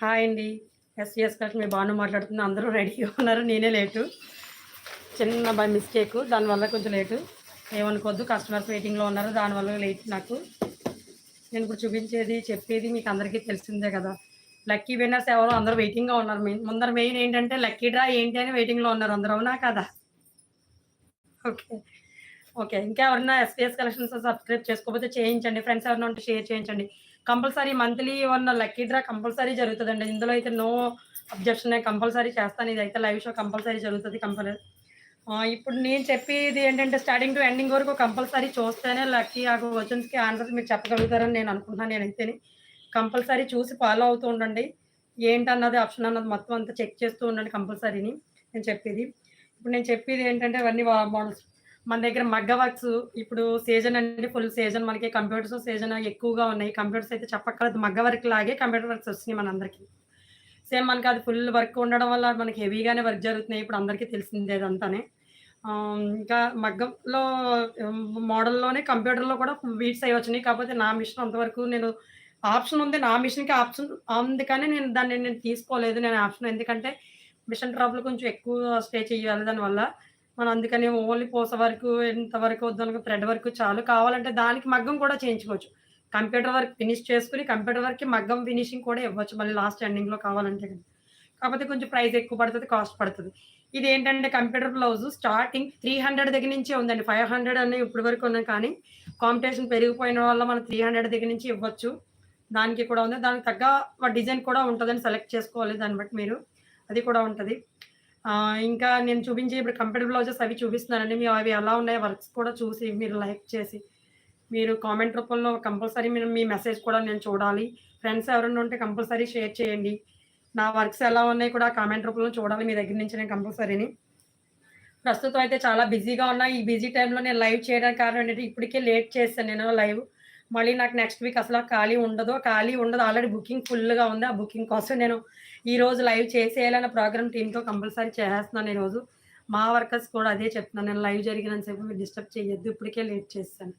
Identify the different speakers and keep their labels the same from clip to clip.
Speaker 1: Hi అండి. SS collection మీ బాను మాట్లాడుతుంది. అందరూ రెడీగా ఉన్నారు. నేనే లేటు. చిన్న బై మిస్టేక్. దానివల్ల కొంచెం లేటు. ఏమనుకోవద్దు. కస్టమర్స్ వెయిటింగ్లో ఉన్నారు. దానివల్ల లేట్ నాకు. నేను ఇప్పుడు చూపించేది చెప్పేది మీకు అందరికీ తెలిసిందే కదా. లక్కీ విన్నర్స్ ఎవరో అందరూ వెయిటింగ్గా ఉన్నారు. మెయిన్ ముందర మెయిన్ ఏంటంటే లక్కీ డ్రా ఏంటి అని వెయిటింగ్లో ఉన్నారు అందరూ. అవునా కదా? ఓకే. ఓకే. ఇంకా ఎవరైనా ఎస్పీఎస్ కలెక్షన్స్ సబ్స్క్రైబ్ చేసుకోకపోతే చేయించండి. ఫ్రెండ్స్ ఎవరైనా ఉంటే షేర్ చేయించండి. కంపల్సరీ మంత్లీ ఉన్న లక్కీ డ్రా కంపల్సరీ జరుగుతుందండి. ఇందులో అయితే నో అబ్జెక్షన్ కంపల్సరీ చేస్తాను. ఇది అయితే లైవ్ షో కంపల్సరీ జరుగుతుంది కంపల్సరీ. ఇప్పుడు నేను చెప్పేది ఏంటంటే స్టార్టింగ్ టు ఎండింగ్ వరకు కంపల్సరీ చూస్తేనే లక్కీ ఆ క్వశ్చన్స్కి ఆన్సర్స్ మీరు చెప్పగలుగుతారని నేను అనుకుంటున్నాను నేనైతే కంపల్సరీ చూసి ఫాలో అవుతూ ఉండండి. ఏంటన్నది ఆప్షన్ అన్నది మొత్తం అంతా చెక్ చేస్తూ ఉండండి కంపల్సరీని. నేను చెప్పేది. ఇప్పుడు నేను చెప్పేది ఏంటంటే అవన్నీ మోడల్స్ మన దగ్గర మగ్గ వర్క్స్ ఇప్పుడు సీజన్ అండి ఫుల్ సీజన్ మనకి కంప్యూటర్స్ సీజన్ ఎక్కువగా ఉన్నాయి. కంప్యూటర్స్ అయితే చెప్పక్కర్లేదు. మగ్గ వర్క్ లాగే కంప్యూటర్ వర్క్స్ వస్తున్నాయి మనందరికీ సేమ్ మనకి అది ఫుల్ వర్క్ ఉండడం వల్ల మనకి హెవీగానే వర్క్ జరుగుతున్నాయి. ఇప్పుడు అందరికీ తెలిసిందే అదంతానే ఇంకా మగ్గంలో మోడల్లోనే కంప్యూటర్లో కూడా బీట్స్ అవి వచ్చినాయి. కాకపోతే నా మిషన్ అంతవరకు నేను ఆప్షన్ ఉంది. నా మిషన్కి ఆప్షన్ ఉంది కానీ నేను దాన్ని నేను తీసుకోలేదు. నేను ఆప్షన్ ఎందుకంటే మిషన్ ట్రాప్లో కొంచెం ఎక్కువ స్టే చేయాలి దానివల్ల. మనం అందుకని ఓన్లీ పూస వరకు ఎంత వరకు వద్దనుకో థ్రెడ్ వరకు చాలు. కావాలంటే దానికి మగ్గం కూడా చేయించుకోవచ్చు. కంప్యూటర్ వర్క్ ఫినిష్ చేసుకుని కంప్యూటర్ వర్క్కి మగ్గం ఫినిషింగ్ కూడా ఇవ్వచ్చు. మళ్ళీ లాస్ట్ ఎండింగ్లో కావాలంటే కాకపోతే కొంచెం ప్రైస్ ఎక్కువ పడుతుంది కాస్ట్ పడుతుంది. ఇది ఏంటంటే computer blouse starting three hundred దగ్గర నుంచే ఉందండి. ఫైవ్ హండ్రెడ్ అని ఇప్పటి వరకు ఉన్నాయి కానీ కాంపిటీషన్ పెరిగిపోయిన వల్ల మనం త్రీ హండ్రెడ్ దగ్గర నుంచి ఇవ్వచ్చు. దానికి కూడా ఉంది. దానికి తగ్గ డిజైన్ కూడా ఉంటుందని సెలెక్ట్ చేసుకోవాలి దాన్ని బట్టి మీరు. అది కూడా ఉంటుంది. ఇంకా నేను చూపించే ఇప్పుడు కంప్యూటర్ బ్లౌజెస్ అవి చూపిస్తున్నానండి. మీ అవి ఎలా ఉన్నాయో వర్క్స్ కూడా చూసి మీరు లైక్ చేసి మీరు కామెంట్ రూపంలో కంపల్సరీ మీరు మీ మెసేజ్ కూడా నేను చూడాలి. ఫ్రెండ్స్ ఎవరైనా ఉంటే కంపల్సరీ షేర్ చేయండి. నా వర్క్స్ ఎలా ఉన్నాయి కూడా కామెంట్ రూపంలో చూడాలి. మీ దగ్గర నుంచి నేను కంపల్సరీని ప్రస్తుతం అయితే చాలా బిజీగా ఉన్నా. ఈ బిజీ టైంలో నేను లైవ్ చేయడానికి కారణం ఏంటంటే ఇప్పటికే లేట్ చేస్తాను నేను లైవ్ మళ్ళీ నాకు నెక్స్ట్ వీక్ అసలు ఖాళీ ఉండదు. ఖాళీ ఉండదు. ఆల్రెడీ బుకింగ్ ఫుల్గా ఉంది. ఆ బుకింగ్ కోసం నేను ఈ రోజు లైవ్ చేసేయాలన్న ప్రోగ్రామ్ టీంతో కంపల్సరీ చేస్తున్నాను ఈరోజు. మా వర్కర్స్ కూడా అదే చెప్తున్నాను నేను లైవ్ జరిగినంతసేపు మీరు డిస్టర్బ్ చేయొద్దు. ఇప్పటికే లేట్ చేస్తాను.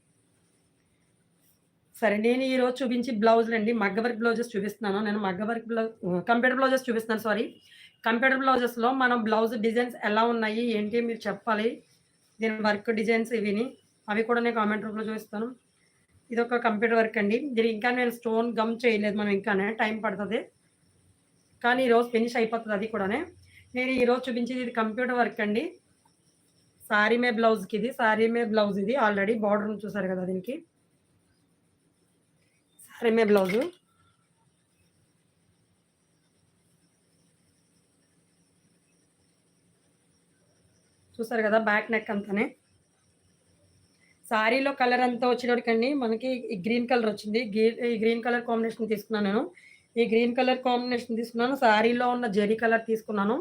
Speaker 1: సరే నేను ఈరోజు చూపించి బ్లౌజులు అండి మగ్గ వర్క్ బ్లౌజెస్ చూపిస్తున్నాను. నేను మగ్గ వర్క్ బ్లౌజ్ కంప్యూటర్ బ్లౌజెస్ చూపిస్తున్నాను. సారీ కంప్యూటర్ బ్లౌజెస్లో మనం బ్లౌజ్ డిజైన్స్ ఎలా ఉన్నాయి? ఏంటి? మీరు చెప్పాలి. దీని వర్క్ డిజైన్స్ ఇవిని. అవి కూడా నేను కామెంట్ రూపంలో చూపిస్తాను. ఇది ఒక కంప్యూటర్ వర్క్ అండి. దీని ఇంకా నేను స్టోన్ గమ్ చేయలేదు మనం ఇంకానే టైం పడుతుంది. కానీ ఈరోజు ఫినిష్ అయిపోతుంది అది కూడానే. నేను ఈరోజు చూపించేది ఇది కంప్యూటర్ వర్క్ అండి. సారీ మే బ్లౌజ్కి ఇది సారీ మే బ్లౌజ్ ఇది. ఆల్రెడీ బార్డర్ చూసారు కదా దీనికి. సారీ మే బ్లౌజు. చూసారు కదా బ్యాక్ నెక్ అంతానే. శారీలో కలర్ అంతా వచ్చేటప్పటికండి మనకి ఈ గ్రీన్ కలర్ వచ్చింది. ఈ గ్రీన్ కలర్ కాంబినేషన్ తీసుకున్నాను నేను. ఈ గ్రీన్ కలర్ కాంబినేషన్ తీసుకున్నాను. శారీలో ఉన్న జెరీ కలర్ తీసుకున్నాను.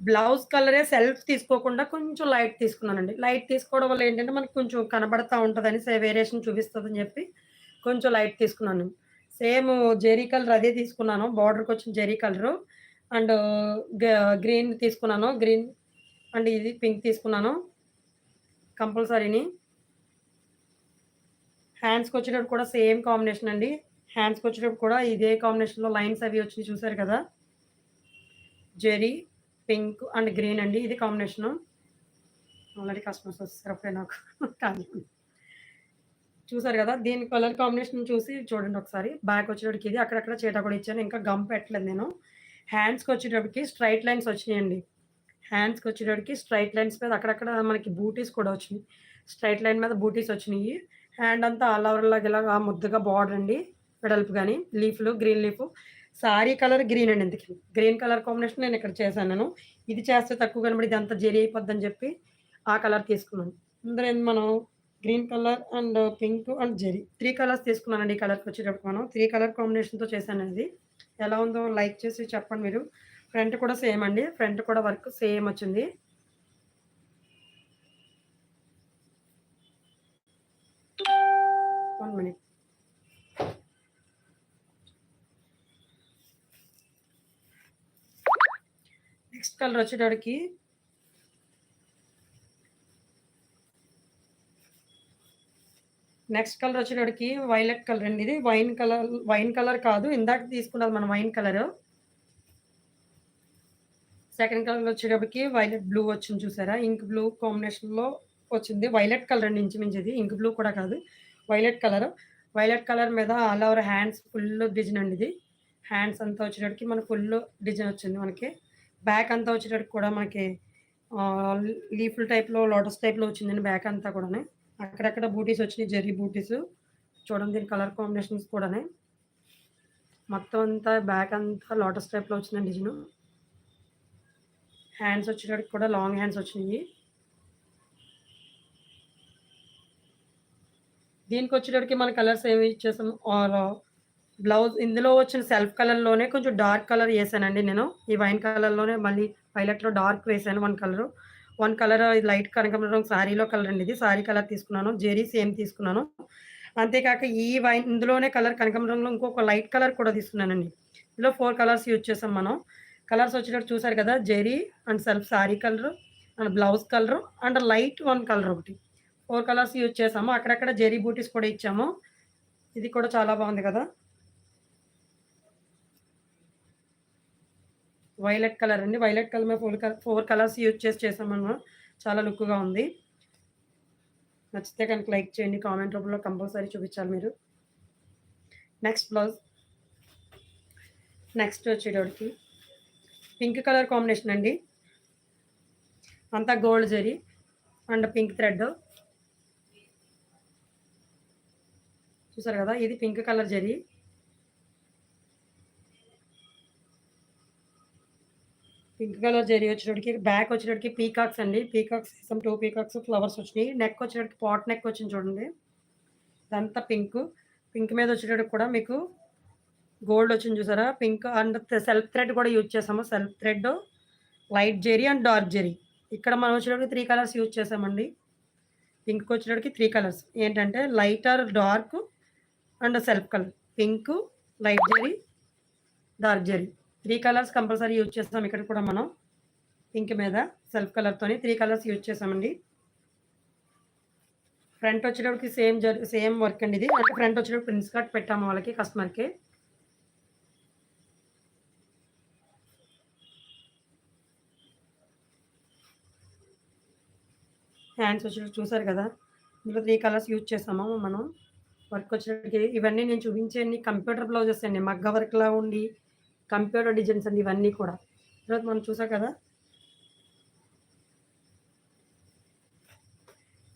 Speaker 1: బ్లౌజ్ కలరే సెల్ఫ్ తీసుకోకుండా కొంచెం లైట్ తీసుకున్నానండి. లైట్ తీసుకోవడం వల్ల ఏంటంటే మనకి కొంచెం కనబడతా ఉంటుందని వేరియేషన్ చూపిస్తుందని చెప్పి కొంచెం లైట్ తీసుకున్నాను. సేమ్ జెరీ కలర్ అదే తీసుకున్నాను. బార్డర్కి వచ్చిన జెరీ కలరు. అండ్ గ్రీన్ తీసుకున్నాను. గ్రీన్ అండ్ ఇది పింక్ తీసుకున్నాను. కంపల్సరీని. హ్యాండ్స్కి వచ్చేటప్పుడు కూడా సేమ్ కాంబినేషన్ అండి. హ్యాండ్స్కి వచ్చేటప్పుడు కూడా ఇదే కాంబినేషన్లో లైన్స్ అవి వచ్చి చూసారు కదా? జెరీ పింక్ అండ్ గ్రీన్ అండి ఇది కాంబినేషను ఆల్రెడీ కస్టమర్స్ వస్తారు అప్పుడే నాకు. కానీ చూసారు కదా? దీని కలర్ కాంబినేషన్ చూసి చూడండి ఒకసారి. బ్యాక్ వచ్చేటప్పటికి ఇది అక్కడక్కడ చేట కూడా ఇచ్చాను. ఇంకా గమ్ పెట్టలేదు నేను. హ్యాండ్స్కి వచ్చేటప్పటికి స్ట్రైట్ లైన్స్ వచ్చినాయండి. హ్యాండ్స్కి వచ్చేటప్పటికి స్ట్రైట్ లైన్స్ మీద అక్కడక్కడ మనకి బూటీస్ కూడా వచ్చినాయి. స్ట్రైట్ లైన్ మీద బూటీస్ వచ్చినాయి. హ్యాండ్ అంతా ఆల్ ఓవర్ లాగా ఇలా ముద్దగా బార్డర్ అండి వెడల్పు కానీ లీఫ్లు green leaf. Sari colour green అండి ఇంతకీ. గ్రీన్ కలర్ కాంబినేషన్ నేను ఇక్కడ చేశాను. నేను ఇది చేస్తే తక్కువ కనబడి ఇది జరి జెరీ అయిపోద్దని చెప్పి ఆ కలర్ తీసుకున్నాను. అందరూ మనం green colour and pink and zari. Three colours తీసుకున్నానండి ఈ కలర్కి వచ్చేటప్పుడు మనం. త్రీ కలర్ కాంబినేషన్తో చేశాను ఇది. ఎలా ఉందో లైక్ చేసి చెప్పండి మీరు. ఫ్రంట్ కూడా సేమ్ అండి. ఫ్రంట్ కూడా వర్క్ సేమ్ వచ్చింది. నెక్స్ట్ కలర్ వచ్చేటప్పటికి నెక్స్ట్ కలర్ వచ్చేటోడికి వైలెట్ కలర్ అండి. ఇది వైన్ కలర్ వైన్ కలర్ కాదు. ఇందాక తీసుకున్నది మనం వైన్ కలర్. సెకండ్ కలర్ వచ్చేటప్పటికి వైలెట్ బ్లూ వచ్చింది చూసారా? ఇంక్ బ్లూ కాంబినేషన్లో వచ్చింది. వైలెట్ కలర్ అండి ఇంచుమించు ఇది. ఇంక్ బ్లూ కూడా కాదు. Violet colour. వైలెట్ కలర్ మీద all over hands full design అండి ఇది. హ్యాండ్స్ అంతా వచ్చేటప్పటికి మన ఫుల్ డిజైన్ వచ్చింది మనకి. బ్యాక్ అంతా వచ్చేటట్టు కూడా మనకి లీఫుల్ టైప్లో లోటస్ టైప్లో వచ్చిందండి బ్యాక్ అంతా కూడా అక్కడక్కడ బూటీస్ వచ్చినాయి జెర్రీ బూటీస్. చూడండి దీని కలర్ కాంబినేషన్స్ కూడానే. మొత్తం అంతా బ్యాక్ అంతా లోటస్ టైప్లో వచ్చిందండి డిజైన్. హ్యాండ్స్ వచ్చేటట్టు కూడా లాంగ్ హ్యాండ్స్ వచ్చినాయి. దీనికి వచ్చేటప్పటికి మన కలర్స్ ఏమి ఇచ్చేసాము? బ్లౌజ్ ఇందులో వచ్చిన సెల్ఫ్ కలర్లోనే కొంచెం డార్క్ కలర్ వేసానండి నేను. ఈ వైన్ కలర్లోనే మళ్ళీ పైలట్లో డార్క్ వేసాను one colour. One colour light కనకమరం శారీలో కలర్ అండి ఇది. శారీ కలర్ తీసుకున్నాను. జెరీ సేమ్ తీసుకున్నాను. అంతేకాక ఈ వైన్ ఇందులోనే కలర్ కనకమరంలో ఇంకొక లైట్ కలర్ కూడా తీసుకున్నానండి. ఇందులో ఫోర్ కలర్స్ యూజ్ చేసాం మనం. కలర్స్ వచ్చేటట్టు చూసారు కదా? Zari and self sari colour and blouse colour and light one colour ఒకటి. ఫోర్ కలర్స్ యూజ్ చేసాము అక్కడక్కడ జెరీ బూటీస్ కూడా ఇచ్చాము. ఇది కూడా చాలా బాగుంది కదా? వైలెట్ కలర్ అండి. వైలెట్ కలర్ మీద ఫోర్ ఫోర్ కలర్స్ యూజ్ చేసి చేసామన్నా చాలా లుక్గా ఉంది. నచ్చితే కనుక లైక్ చేయండి. కామెంట్ రూపంలో కంపల్సరీ చూపించాలి మీరు. Next blouse. నెక్స్ట్ వచ్చేటోడికి. పింక్ కలర్ కాంబినేషన్ అండి. అంతా gold zari and pink thread. చూసారు కదా? ఇది pink colour zari. Pink colour zari వచ్చేటప్పటికి బ్యాక్ వచ్చేటప్పటికి పీకాక్స్ అండి. Peacocks some two peacocks flowers వచ్చినాయి. నెక్ వచ్చేటప్పటికి పాట్ నెక్ వచ్చింది చూడండి. ఇదంతా పింక్. పింక్ మీద వచ్చేటప్పటికి కూడా మీకు గోల్డ్ వచ్చింది చూసారా? పింక్ అండ్ సెల్ఫ్ థ్రెడ్ కూడా యూజ్ చేసాము. Self thread light zari and dark zari. ఇక్కడ మనం వచ్చేటప్పటికి త్రీ కలర్స్ యూజ్ చేసామండి. పింక్ వచ్చేటప్పటికి త్రీ కలర్స్. ఏంటంటే light or dark and self colour. Pink light zari dark zari. Three colours compulsory use చేస్తాం ఇక్కడ కూడా మనం. పింక్ మీద సెల్ఫ్ కలర్తోని త్రీ కలర్స్ యూజ్ చేసామండి. ఫ్రంట్ వచ్చేటప్పటికి సేమ్ జర్ సేమ్ వర్క్ అండి ఇది. అంటే ఫ్రంట్ వచ్చేటప్పుడు ప్రిన్స్ కట్ పెట్టాము వాళ్ళకి కస్టమర్కి. హ్యాండ్స్ వచ్చేటప్పుడు చూసారు కదా? ఇందులో త్రీ కలర్స్ యూజ్ చేసాము మనం. వర్క్ వచ్చేటప్పటికి ఇవన్నీ నేను చూపించేయండి కంప్యూటర్ బ్లౌజెస్ అండి. మగ్గ వర్క్లా ఉండి కంప్యూటర్ డిజైన్స్ అండి ఇవన్నీ కూడా. తర్వాత మనం చూసాం కదా.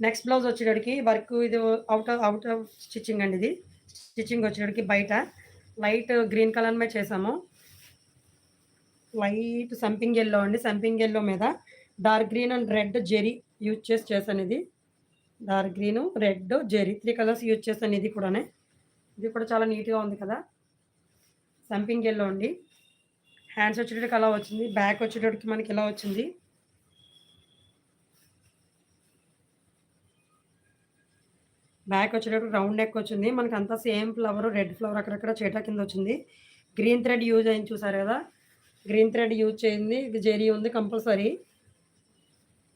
Speaker 1: నెక్స్ట్ బ్లౌజ్ వచ్చేటడికి వర్క్ ఇది out of out of stitching అండి ఇది. స్టిచ్చింగ్ వచ్చేటడికి బయట లైట్ గ్రీన్ కలర్ మీద చేసాము. లైట్ సంపింగ్ ఎల్లో అండి. సంపింగ్ ఎల్లో మీద dark green and red zari use చేసి చేశాను ఇది. Dark green red zari three colours use చేశాను ఇది కూడానే. ఇది కూడా చాలా నీట్గా ఉంది కదా. సంపింగ్ ఎల్లో అండి. హ్యాండ్స్ వచ్చేటోడికి అలా వచ్చింది. బ్యాక్ వచ్చేటోడికి మనకి ఇలా వచ్చింది. బ్యాక్ వచ్చేటప్పుడు రౌండ్ నెక్ వచ్చింది. మనకి అంతా సేమ్ ఫ్లవర్ రెడ్ ఫ్లవర్ అక్కడక్కడ చేటా కింద వచ్చింది. గ్రీన్ థ్రెడ్ యూజ్ అయింది చూసారు కదా? గ్రీన్ థ్రెడ్ యూజ్ చేయింది. జెరీ ఉంది కంపల్సరీ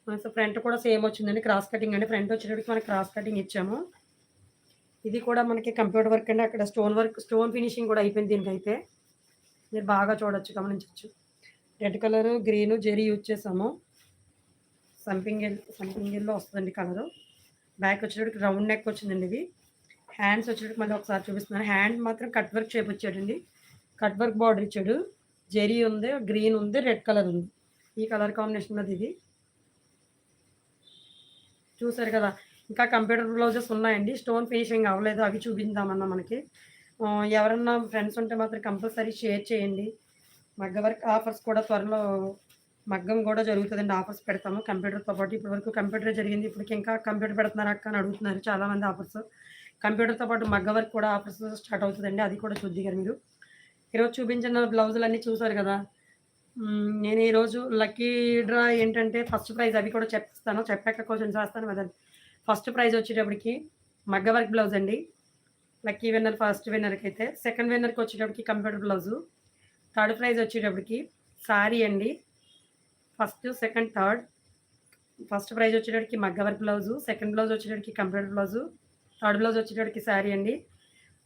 Speaker 1: మనకి ఫ్రంట్ కూడా సేమ్ వచ్చిందండి. క్రాస్ కటింగ్ అండి. ఫ్రంట్ వచ్చేటప్పటికి మనకి క్రాస్ కటింగ్ ఇచ్చాము. ఇది కూడా మనకి కంప్యూటర్ వర్క్ అండి. అక్కడ స్టోన్ వర్క్ స్టోన్ ఫినిషింగ్ కూడా అయిపోయింది దీనికైతే. మీరు బాగా చూడొచ్చు గమనించవచ్చు red colour green zari use చేసాము. సంపింగ్ సంపింగ్ ఎల్లో వస్తుందండి కలరు. బ్యాక్ వచ్చేటప్పటికి రౌండ్ నెక్ వచ్చిందండి ఇది. హ్యాండ్స్ వచ్చేటప్పుడు మళ్ళీ ఒకసారి చూపిస్తున్నాను. హ్యాండ్ మాత్రం కట్ వర్క్ చేపించాడండి కట్ వర్క్ బార్డర్ ఇచ్చాడు. జెరీ ఉంది గ్రీన్ ఉంది రెడ్ కలర్ ఉంది. ఈ కలర్ కాంబినేషన్ అది ఇది. చూసారు కదా ఇంకా కంప్యూటర్ బ్లౌజెస్ ఉన్నాయండి. స్టోన్ ఫినిషింగ్ అవ్వలేదు. అవి చూపించామన్నా మనకి. ఎవరన్నా ఫ్రెండ్స్ ఉంటే మాత్రం కంపల్సరీ షేర్ చేయండి. మగ్గ వర్క్ ఆఫర్స్ కూడా త్వరలో మగ్గం కూడా జరుగుతుందండి. ఆఫర్స్ పెడతాము. కంప్యూటర్తో పాటు ఇప్పటి వరకు కంప్యూటర్ జరిగింది. ఇప్పటికి ఇంకా కంప్యూటర్ పెడుతున్నారు అక్క అని అడుగుతున్నారు చాలామంది ఆఫర్స్. కంప్యూటర్తో పాటు మగ్గ వర్క్ కూడా ఆఫర్స్ స్టార్ట్ అవుతుందండి. అది కూడా చూద్ది గారు మీరు. ఈరోజు చూపించిన బ్లౌజులు అన్నీ చూసారు కదా. నేను ఈరోజు లక్కీ డ్రా ఏంటంటే ఫస్ట్ ప్రైజ్ అవి కూడా చెప్తాను చెప్పాక క్వశ్చన్ చేస్తాను కదా ఫస్ట్ ప్రైజ్ వచ్చేటప్పటికి మగ్గ వర్క్ బ్లౌజ్ అండి. లక్కీ విన్నర్ ఫస్ట్ విన్నర్కి అయితే సెకండ్ విన్నర్కి వచ్చేటప్పటికి కంప్యూటర్ బ్లౌజు. థర్డ్ ప్రైజ్ వచ్చేటప్పటికి సారీ అండి. First second third. First prize వచ్చేటప్పటికి మగ్గ వర్క్ బ్లౌజు సెకండ్ బ్లౌజ్ వచ్చేటప్పటికి కంప్యూటర్ బ్లౌజు థర్డ్ బ్లౌజ్ వచ్చేటప్పటికి శారీ అండి.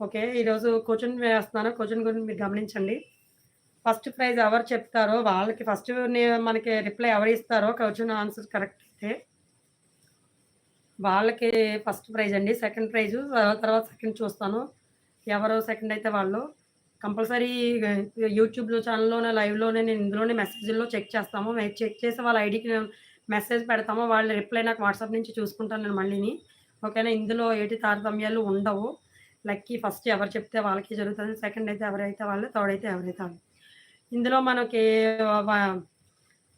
Speaker 1: ఓకే ఈరోజు కూర్చొని వేస్తున్నాను. క్వశ్చన్ గురించి మీరు గమనించండి. ఫస్ట్ ప్రైజ్ ఎవరు చెప్తారో వాళ్ళకి ఫస్ట్ మనకి రిప్లై ఎవరు ఇస్తారో క్వశ్చన్ ఆన్సర్ కరెక్ట్ అయితే వాళ్ళకి ఫస్ట్ ప్రైజ్ అండి. సెకండ్ ప్రైజు తర్వాత సెకండ్ చూస్తాను. ఎవరు సెకండ్ అయితే వాళ్ళు. కంపల్సరీ యూట్యూబ్లో ఛానల్లోనే లైవ్లోనే నేను ఇందులోనే మెసేజ్లో చెక్ చేస్తాము. చెక్ చేసి వాళ్ళ ఐడికి మెసేజ్ పెడతాము. వాళ్ళ రిప్లై నాకు వాట్సాప్ నుంచి చూసుకుంటాను నేను మళ్ళీని. ఓకేనా? ఇందులో ఏటి తారతమ్యాలు ఉండవు. లక్కీ ఫస్ట్ ఎవరు చెప్తే వాళ్ళకి జరుగుతుంది. సెకండ్ అయితే ఎవరైతే వాళ్ళు థర్డ్ అయితే ఎవరైతే వాళ్ళు. ఇందులో మనకి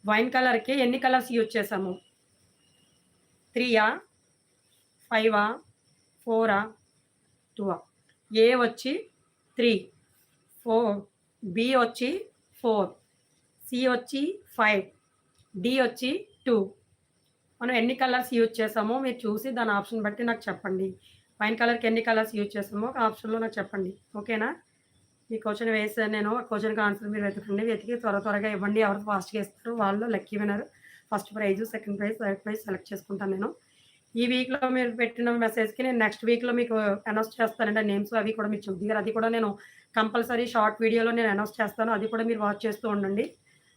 Speaker 1: వైన్ కలర్కి ఎన్ని కలర్స్ యూజ్ చేసాము త్రీయా? ఫైవా ఫోరా టూవా? ఏ వచ్చి త్రీ? ఫోర్ బి వచ్చి ఫోర్. సి వచ్చి ఫైవ్. డి వచ్చి టూ. మనం ఎన్ని కలర్స్ యూజ్ చేసామో మీరు చూసి దాని ఆప్షన్ బట్టి నాకు చెప్పండి. పైన కలర్కి ఎన్ని కలర్స్ యూజ్ చేసామో ఒక ఆప్షన్లో నాకు చెప్పండి. ఓకేనా? ఈ క్వశ్చన్ వేసాను నేను. క్వశ్చన్కి ఆన్సర్ మీరు వెతకండి. వెతికి త్వర త్వరగా ఇవ్వండి. ఎవరు ఫాస్ట్గా ఇస్తారు వాళ్ళు lucky winner first prize second prize third prize select చేసుకుంటాను నేను. ఈ వీక్లో మీరు పెట్టిన మెసేజ్కి నేను నెక్స్ట్ వీక్లో మీకు అనౌన్స్ చేస్తానండి నేమ్స్ అవి కూడా మీరు చూద్దారు అది కూడా నేను కంపల్సరీ షార్ట్ వీడియోలో నేను అనౌన్స్ చేస్తాను. అది కూడా మీరు వాచ్ చేస్తూ ఉండండి.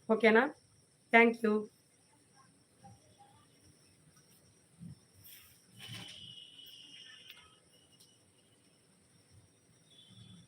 Speaker 1: ఓకేనా థ్యాంక్ యూ